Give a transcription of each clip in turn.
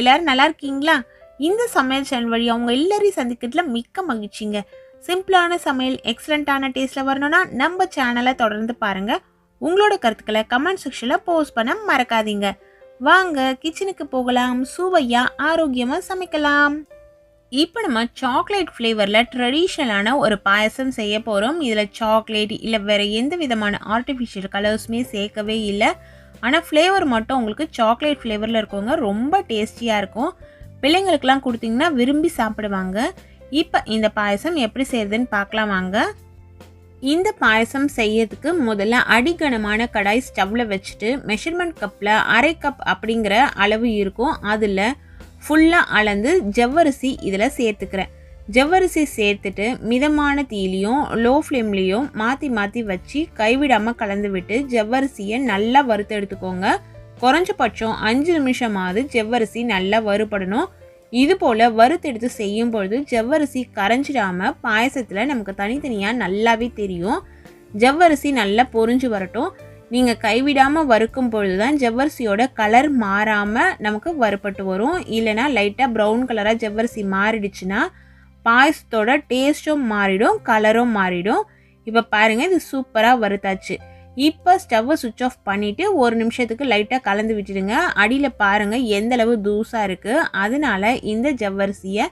எல்லாரும் நல்லா இருக்கீங்களா? இந்த சமையல் சேனல் வழி அவங்க எல்லாரையும் சந்திக்கிறதுல மிக்க மகிழ்ச்சிங்க. சிம்பிளான சமையல் எக்ஸலண்ட்டான டேஸ்ட்டில் வரணும்னா நம்ம சேனலை தொடர்ந்து பாருங்கள் உங்களோட கருத்துக்களை கமெண்ட் செக்ஷனில் போஸ்ட் பண்ண மறக்காதீங்க. வாங்க கிச்சனுக்கு போகலாம். சுவையாக ஆரோக்கியமாக சமைக்கலாம். இப்போ நம்ம சாக்லேட் ஃப்ளேவரில் ட்ரெடிஷ்னலான ஒரு பாயசம் செய்ய போகிறோம் இதில் சாக்லேட் இல்லை வேறு எந்த விதமான ஆர்டிஃபிஷியல் கலர்ஸுமே சேர்க்கவே இல்லை. ஆனால் ஃப்ளேவர் மட்டும் உங்களுக்கு சாக்லேட் ஃப்ளேவரில் இருக்கவங்க ரொம்ப டேஸ்டியாக இருக்கும். பிள்ளைங்களுக்கெலாம் கொடுத்தீங்கன்னா விரும்பி சாப்பிடுவாங்க. இப்போ இந்த பாயசம் எப்படி செய்யுதுன்னு பார்க்கலாம் வாங்க. இந்த பாயசம் செய்யறதுக்கு முதல்ல அடிகனமான கடாய் ஸ்டவ்வில் வச்சுட்டு மெஷர்மெண்ட் கப்பில் அரை கப் அப்படிங்கிற அளவு இருக்கும். அதில் ஃபுல்லாக அளந்து ஜவ்வரிசி இதில் சேர்த்துக்கிறேன். ஜவ்வரிசி சேர்த்துட்டு மிதமான தீலையும் லோ ஃப்ளேம்லேயும் மாற்றி மாற்றி வச்சு கைவிடாமல் கலந்து விட்டு ஜவ்வரிசியை நல்லா வறுத்து எடுத்துக்கோங்க. குறைஞ்சபட்சம் அஞ்சு நிமிஷமாவது ஜவ்வரிசி நல்லா வறுபடணும். இது போல் வறுத்தெடுத்து செய்யும் பொழுது ஜவ்வரிசி கரைஞ்சிடாமல் பாயசத்தில் நமக்கு தனித்தனியாக நல்லாவே தெரியும். ஜவ்வரிசி நல்லா பொரிஞ்சு வரட்டும். நீங்கள் கைவிடாமல் வறுக்கும் பொழுது தான் ஜவ்வரிசியோட கலர் மாறாமல் நமக்கு வறுபட்டு வரும். இல்லைனா லைட்டாக ப்ரௌன் கலராக ஜவ்வரிசி மாறிடுச்சுன்னா பாயசத்தோட டேஸ்ட்டும் மாறிடும் கலரும் மாறிடும். இப்போ பாருங்கள் இது சூப்பராக வறுத்தாச்சு. இப்போ ஸ்டவ்வை சுவிட்ச் ஆஃப் பண்ணிவிட்டு ஒரு நிமிஷத்துக்கு லைட்டாக கலந்து விட்டுடுங்க. அடியில் பாருங்கள் எந்தளவு தூசாக இருக்குது அதனால இந்த ஜவ்வரிசியை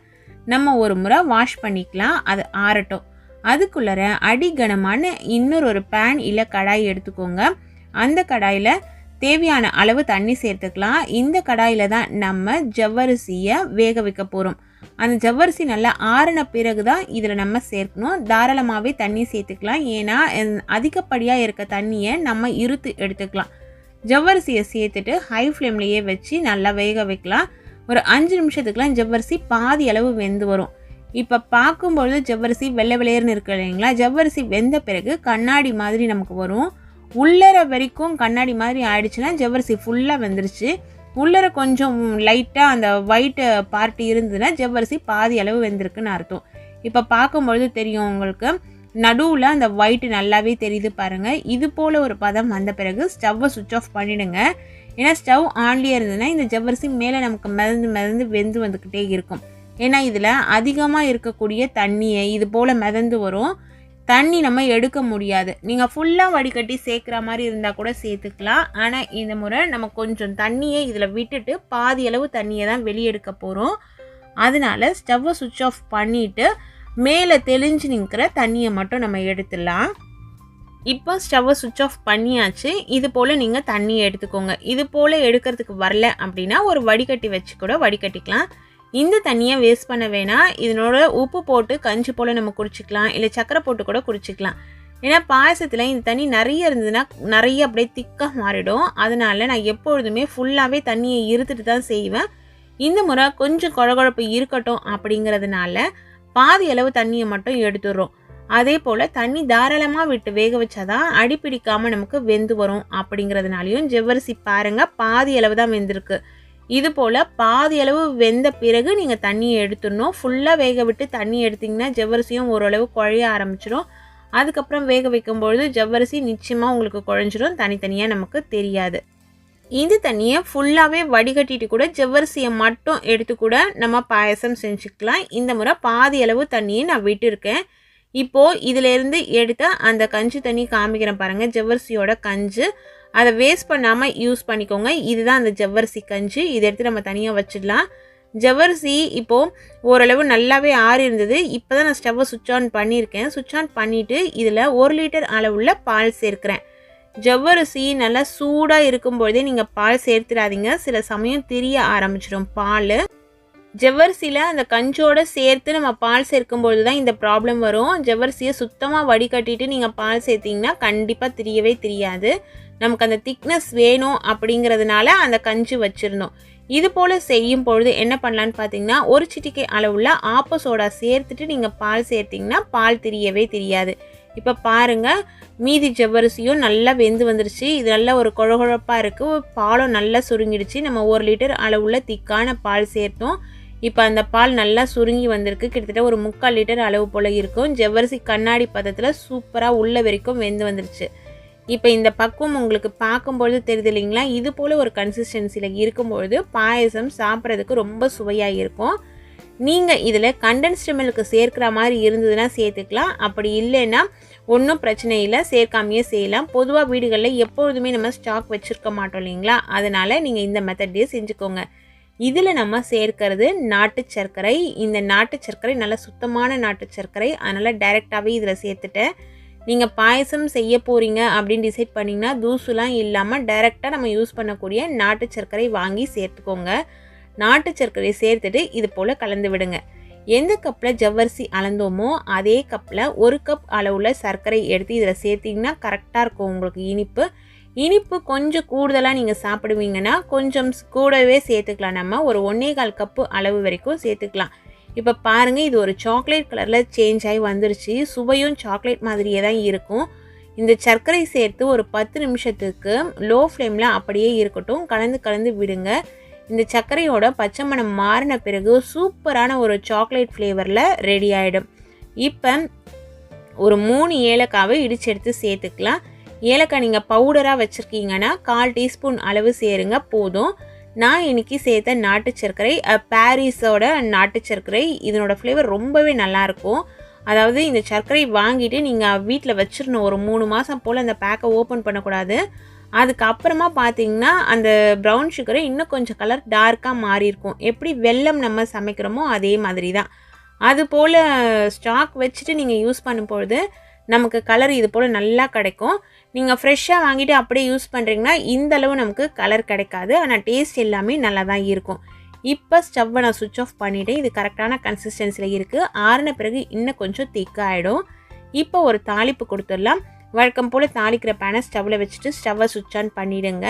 நம்ம ஒரு முறை வாஷ் பண்ணிக்கலாம். அது ஆறட்டும். அதுக்குள்ளர அடிகனமான இன்னொரு ஒரு பேன் இல்லை கடாய் எடுத்துக்கோங்க. அந்த கடாயில் தேவையான அளவு தண்ணி சேர்த்துக்கலாம். இந்த கடாயில் தான் நம்ம ஜவ்வரிசியை வேக வைக்க போகிறோம் அந்த ஜவ்வரிசி நல்லா ஆறின பிறகு தான் இதில் நம்ம சேர்க்கணும். தாராளமாகவே தண்ணி சேர்த்துக்கலாம். ஏன்னா அதிகப்படியாக இருக்க தண்ணியை நம்ம இருத்து எடுத்துக்கலாம். ஜவ்வரிசியை சேர்த்துட்டு ஹை ஃப்ளேம்லேயே வச்சு நல்லா வேக வைக்கலாம். ஒரு அஞ்சு நிமிஷத்துக்குலாம் ஜவ்வரிசி பாதி அளவு வெந்து வரும். இப்போ பார்க்கும்பொழுது ஜவ்வரிசி வெள்ளை வெளையர்னு இருக்கு இல்லைங்களா? ஜவ்வரிசி வெந்த பிறகு கண்ணாடி மாதிரி நமக்கு வரும். உள்ளற வரைக்கும் கண்ணாடி மாதிரி ஆயிடுச்சுன்னா ஜவ்வரிசி ஃபுல்லாக வெந்துருச்சு. உள்ளர கொஞ்சம் லைட்டாக அந்த ஒயிட்டு பார்ட்டி இருந்ததுன்னா ஜவ்வரிசி பாதி அளவு வெந்திருக்குன்னு அர்த்தம். இப்போ பார்க்கும்பொழுது தெரியும் உங்களுக்கு நடுவில் அந்த ஒயிட்டு நல்லாவே தெரியுது பாருங்கள் இது போல் ஒரு பதம் வந்த பிறகு ஸ்டவ்வை சுவிட்ச் ஆஃப் பண்ணிவிடுங்க ஏன்னா ஸ்டவ் ஆன்லேயே இருந்ததுன்னா இந்த ஜவ்வரிசி மேலே நமக்கு மிதந்து மிதந்து வெந்து வந்துக்கிட்டே இருக்கும். ஏன்னா இதில் அதிகமாக இருக்கக்கூடிய தண்ணியை இது போல் மிதந்து வரும். தண்ணி நம்ம எடுக்க முடியாது. நீங்கள் ஃபுல்லாக வடிகட்டி சேர்க்குற மாதிரி இருந்தால் கூட சேர்த்துக்கலாம் ஆனால் இந்த முறை நம்ம கொஞ்சம் தண்ணியை இதில் விட்டுட்டு பாதி அளவு தண்ணியை தான் வெளியெடுக்க போகிறோம் அதனால ஸ்டவ்வை சுவிட்ச் ஆஃப் பண்ணிவிட்டு மேலே தெளிஞ்சு நிற்கிற தண்ணியை மட்டும் நம்ம எடுத்துடலாம். இப்போ ஸ்டவ்வை சுவிட்ச் ஆஃப் பண்ணியாச்சு. இது போல் நீங்கள் தண்ணியை எடுத்துக்கோங்க. இது போல் எடுக்கிறதுக்கு வரல அப்படின்னா ஒரு வடிகட்டி வச்சு கூட வடிகட்டிக்கலாம். இந்த தண்ணியை வேஸ்ட் பண்ண வேணாம். இதனோட உப்பு போட்டு கஞ்சி போல் நம்ம குடிச்சிக்கலாம். இல்லை சக்கரை போட்டு கூட குடிச்சிக்கலாம். ஏன்னா பாயசத்தில் இந்த தண்ணி நிறைய இருந்ததுன்னா நிறைய அப்படியே திக்காக மாறிடும். அதனால நான் எப்பொழுதுமே ஃபுல்லாகவே தண்ணியை இருத்துட்டு தான் செய்வேன். இந்த முறை கொஞ்சம் குழகுழப்பு இருக்கட்டும் அப்படிங்கிறதுனால பாதி அளவு தண்ணியை மட்டும் எடுத்துடுறோம். அதே போல் தண்ணி தாராளமாக விட்டு வேக வச்சாதான் அடிப்பிடிக்காமல் நமக்கு வெந்து வரும் அப்படிங்கிறதுனாலையும் ஜவ்வரிசி பாருங்கள் பாதி அளவு தான் வெந்திருக்கு. இது போல் பாதி அளவு வெந்த பிறகு நீங்கள் தண்ணியை எடுத்துடணும். ஃபுல்லாக வேக விட்டு தண்ணி எடுத்திங்கன்னா ஜவ்வரிசியும் ஓரளவு குழைய ஆரம்பிச்சிடும் அதுக்கப்புறம் வேக வைக்கும்பொழுது ஜவ்வரிசி நிச்சயமாக உங்களுக்கு குழஞ்சிரும். தனித்தனியாக நமக்கு தெரியாது. இந்த தண்ணியை ஃபுல்லாகவே வடிகட்டிட்டு கூட ஜவ்வரிசியை மட்டும் எடுத்து கூட நம்ம பாயசம் செஞ்சுக்கலாம். இந்த முறை பாதி அளவு தண்ணியை நான் விட்டுருக்கேன். இப்போது இதிலேருந்து எடுத்த அந்த கஞ்சி தண்ணி காமிக்கிறேன் பாருங்கள் ஜவ்வரிசியோட கஞ்சி. அதை வேஸ்ட் பண்ணாமல் யூஸ் பண்ணிக்கோங்க. இதுதான் அந்த ஜவ்வரிசி கஞ்சி. இதை எடுத்து நம்ம தனியாக வச்சிடலாம். ஜவ்வரிசி இப்போது ஓரளவு நல்லாவே ஆறி இருந்தது இப்போ தான் நான் ஸ்டவ்வை சுவிட்ச் ஆன் பண்ணியிருக்கேன். சுவிட்ச் ஆன் பண்ணிவிட்டு இதில் ஒரு லிட்டர் அளவுள்ள பால் சேர்க்குறேன். ஜவ்வரிசி நல்லா சூடாக இருக்கும்பொழுதே நீங்கள் பால் சேர்த்துடாதீங்க. சில சமயம் தெரிய ஆரம்பிச்சிடும் பால். ஜவ்வரிசியில் அந்த கஞ்சோடு சேர்த்து நம்ம பால் சேர்க்கும்பொழுது தான் இந்த ப்ராப்ளம் வரும். ஜவ்வரிசியை சுத்தமாக வடிகட்டிட்டு நீங்கள் பால் சேர்த்திங்கன்னா கண்டிப்பாக தெரியவே தெரியாது. நமக்கு அந்த திக்னஸ் வேணும் அப்படிங்கிறதுனால அந்த கஞ்சி வச்சுருந்தோம். இது போல் செய்யும் பொழுது என்ன பண்ணலான்னு பார்த்தீங்கன்னா ஒரு சிட்டிக்கை அளவுள்ள ஆப்ப சோடா சேர்த்துட்டு நீங்கள் பால் சேர்த்திங்கன்னா பால் தெரியவே தெரியாது. இப்போ பாருங்கள் மீதி ஜவ்வரிசியும் நல்லா வெந்து வந்துருச்சு. இது நல்லா ஒரு குழகுழப்பாக இருக்குது பாலும் நல்லா சுருங்கிடுச்சு. நம்ம ஒரு லிட்டர் அளவுள்ள திக்கான பால் சேர்த்தோம். இப்போ அந்த பால் நல்லா சுருங்கி வந்திருக்கு. கிட்டத்தட்ட ஒரு முக்கால் லிட்டர் அளவு போல் இருக்கும். ஜவ்வரிசி கண்ணாடி பதத்தில் சூப்பராக உள்ள வரைக்கும் வெந்து வந்துருச்சு. இப்போ இந்த பக்குவம் உங்களுக்கு பார்க்கும்பொழுது தெரியுது இல்லைங்களா? இது போல் ஒரு கன்சிஸ்டன்சியில் இருக்கும்பொழுது பாயசம் சாப்பிட்றதுக்கு ரொம்ப சுவையாக இருக்கும். நீங்கள் இதில் கண்டென்ஸ்டு மில்க் சேர்க்குற மாதிரி இருந்ததுன்னா சேர்த்துக்கலாம். அப்படி இல்லைன்னா ஒன்றும் பிரச்சனை இல்லை சேர்க்காமையே செய்யலாம். பொதுவாக வீடுகளில் எப்பொழுதுமே நம்ம ஸ்டாக் வச்சுருக்க மாட்டோம் இல்லைங்களா? அதனால் நீங்கள் இந்த மெத்தட்லேயே செஞ்சுக்கோங்க. இதில் நம்ம சேர்க்கிறது நாட்டு சர்க்கரை. இந்த நாட்டு சர்க்கரை நல்ல சுத்தமான நாட்டு சர்க்கரை. அதனால் டைரெக்டாகவே இதில் சேர்த்துட்டேன். நீங்கள் பாயசம் செய்ய போகிறீங்க அப்படின்னு டிசைட் பண்ணிங்கன்னா தூசுலாம் இல்லாமல் டைரெக்டாக நம்ம யூஸ் பண்ணக்கூடிய நாட்டு சர்க்கரை வாங்கி சேர்த்துக்கோங்க. நாட்டு சர்க்கரை சேர்த்துட்டு இது போல் கலந்து விடுங்க. எந்த கப்பில் ஜவ்வரிசி அளந்தோமோ அதே கப்பில் ஒரு கப் அளவில் சர்க்கரை எடுத்து இதில் சேர்த்திங்கன்னா கரெக்டாக இருக்கும் உங்களுக்கு இனிப்பு. இனிப்பு கொஞ்சம் கூடுதலாக நீங்கள் சாப்பிடுவீங்கன்னா கொஞ்சம் கூடவே சேர்த்துக்கலாம். நம்ம ஒரு ஒன்றே கால் கப்பு அளவு வரைக்கும் சேர்த்துக்கலாம். இப்போ பாருங்கள் இது ஒரு சாக்லேட் கலரில் சேஞ்ச் ஆகி வந்துருச்சு. சுவையும் சாக்லேட் மாதிரியே தான் இருக்கும். இந்த சர்க்கரை சேர்த்து ஒரு பத்து நிமிஷத்துக்கு லோ ஃப்ளேமில் அப்படியே இருக்கட்டும். கலந்து கலந்து விடுங்க. இந்த சர்க்கரையோட பச்சை மணம் மாறின பிறகு சூப்பரான ஒரு சாக்லேட் ஃப்ளேவரில் ரெடி ஆகிடும் இப்போ ஒரு மூணு ஏலக்காவை இடிச்சு எடுத்து சேர்த்துக்கலாம். ஏலக்காய் நீங்கள் பவுடராக வச்சுருக்கீங்கன்னா கால் டீஸ்பூன் அளவு சேருங்க போதும். நான் இன்றைக்கி சேர்த்த நாட்டு சர்க்கரை பாரிஸோட நாட்டு சர்க்கரை இதனோட ஃப்ளேவர் ரொம்பவே நல்லாயிருக்கும். அதாவது இந்த சர்க்கரை வாங்கிட்டு நீங்கள் வீட்டில் வச்சிடணும் ஒரு மூணு மாதம் போல் அந்த பேக்கை ஓப்பன் பண்ணக்கூடாது. அதுக்கப்புறமா பார்த்தீங்கன்னா அந்த ப்ரௌன் சுகரை இன்னும் கொஞ்சம் கலர் டார்க்காக மாறி இருக்கும் எப்படி வெல்லம் நம்ம சமைக்கிறோமோ அதே மாதிரி தான் அது போல் ஸ்டாக் வச்சுட்டு நீங்கள் யூஸ் பண்ணும்பொழுது நமக்கு கலர் இது போல் நல்லா கிடைக்கும். நீங்கள் ஃப்ரெஷ்ஷாக வாங்கிட்டு அப்படியே யூஸ் பண்ணுறீங்கன்னா இந்த அளவு நமக்கு கலர் கிடைக்காது. ஆனால் டேஸ்ட் எல்லாமே நல்லா தான் இருக்கும். இப்போ ஸ்டவ்வை நான் சுவிட்ச் ஆஃப் பண்ணிவிட்டேன் இது கரெக்டான கன்சிஸ்டன்சியில் இருக்குது ஆறின பிறகு இன்னும் கொஞ்சம் திக்காகிடும் இப்போ ஒரு தாளிப்பு கொடுத்துடலாம். வழக்கம் போல் தாளிக்கிற பேனை ஸ்டவ்வில் வச்சுட்டு ஸ்டவ்வை சுவிட்ச் ஆன் பண்ணிவிடுங்க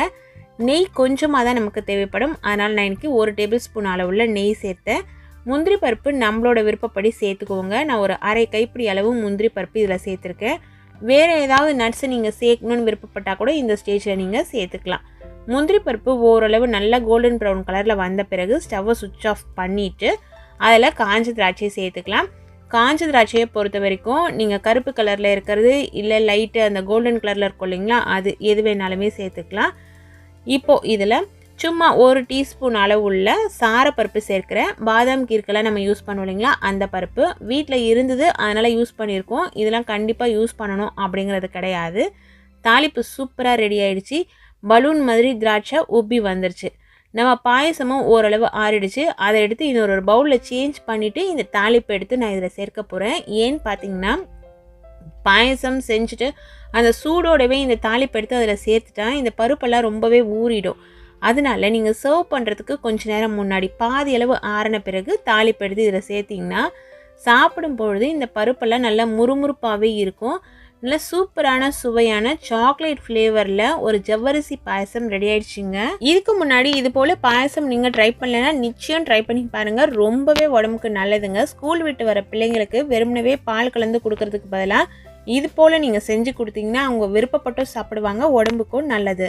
நெய் கொஞ்சமாக தான் நமக்கு தேவைப்படும். அதனால் நான் இன்றைக்கி ஒரு டேபிள் ஸ்பூன் அளவுள்ள நெய் சேர்த்தேன். முந்திரி பருப்பு நம்மளோட விருப்பப்படி சேர்த்துக்கோங்க. நான் ஒரு அரை கைப்பிடி அளவு முந்திரி பருப்பு இதில் சேர்த்துருக்கேன். வேறு ஏதாவது நட்ஸை நீங்கள் சேர்க்கணுன்னு விருப்பப்பட்டால் கூட இந்த ஸ்டேஜில் நீங்கள் சேர்த்துக்கலாம். முந்திரி பருப்பு ஓரளவு நல்லா கோல்டன் ப்ரௌன் கலரில் வந்த பிறகு ஸ்டவ்வை சுவிட்ச் ஆஃப் பண்ணிவிட்டு அதில் காஞ்ச திராட்சையை சேர்த்துக்கலாம். காஞ்ச திராட்சையை பொறுத்த வரைக்கும் நீங்கள் கருப்பு கலரில் இருக்கிறது இல்லை லைட்டு அந்த கோல்டன் கலரில் இருக்கும் இல்லைங்களா அது எது வேணாலுமே சேர்த்துக்கலாம். இப்போது இதில் சும்மா ஒரு டீஸ்பூன் அளவுள்ள சாரப்பருப்பு சேர்க்குறேன் பாதாம் கீர்க்கெல்லாம் நம்ம யூஸ் பண்ணுவோம் இல்லைங்களா? அந்த பருப்பு. வீட்டில் இருந்தது அதனால் யூஸ் பண்ணியிருக்கோம். இதெல்லாம் கண்டிப்பாக யூஸ் பண்ணணும் அப்படிங்கிறது கிடையாது. தாளிப்பு சூப்பராக ரெடி ஆகிடுச்சி பலூன் மாதிரி திராட்சை உப்பி வந்துருச்சு. நம்ம பாயசமும் ஓரளவு ஆறிடுச்சு. அதை எடுத்து இன்னொரு ஒரு பவுலில் சேஞ்ச் பண்ணிவிட்டு இந்த தாளிப்பு எடுத்து நான் இதில் சேர்க்க போகிறேன் ஏன்னு பார்த்தீங்கன்னா பாயசம் செஞ்சுட்டு அந்த சூடோடவே இந்த தாளிப்பு எடுத்து அதில் சேர்த்துட்டா இந்த பருப்பெல்லாம் ரொம்பவே ஊறிடும். அதனால நீங்கள் சர்வ் பண்ணுறதுக்கு கொஞ்ச நேரம் முன்னாடி பாதி அளவு ஆறின பிறகு தாளிப்பு எடுத்து இதில் சேர்த்திங்கன்னா சாப்பிடும் பொழுது இந்த பருப்பெல்லாம் நல்லா முறுமுறுப்பாகவே இருக்கும். நல்ல சூப்பரான சுவையான சாக்லேட் ஃப்ளேவரில் ஒரு ஜவ்வரிசி பாயசம் ரெடி ஆயிடுச்சுங்க. இதுக்கு முன்னாடி இது போல் பாயசம் நீங்கள் ட்ரை பண்ணலைன்னா நிச்சயம் ட்ரை பண்ணி பாருங்கள் ரொம்பவே உடம்புக்கு நல்லதுங்க. ஸ்கூல் விட்டு வர பிள்ளைங்களுக்கு வெறுமனவே பால் கலந்து கொடுக்கறதுக்கு பதிலாக இது போல் நீங்கள் செஞ்சு கொடுத்தீங்கன்னா அவங்க விருப்பப்பட்டும் சாப்பிடுவாங்க. உடம்புக்கும் நல்லது.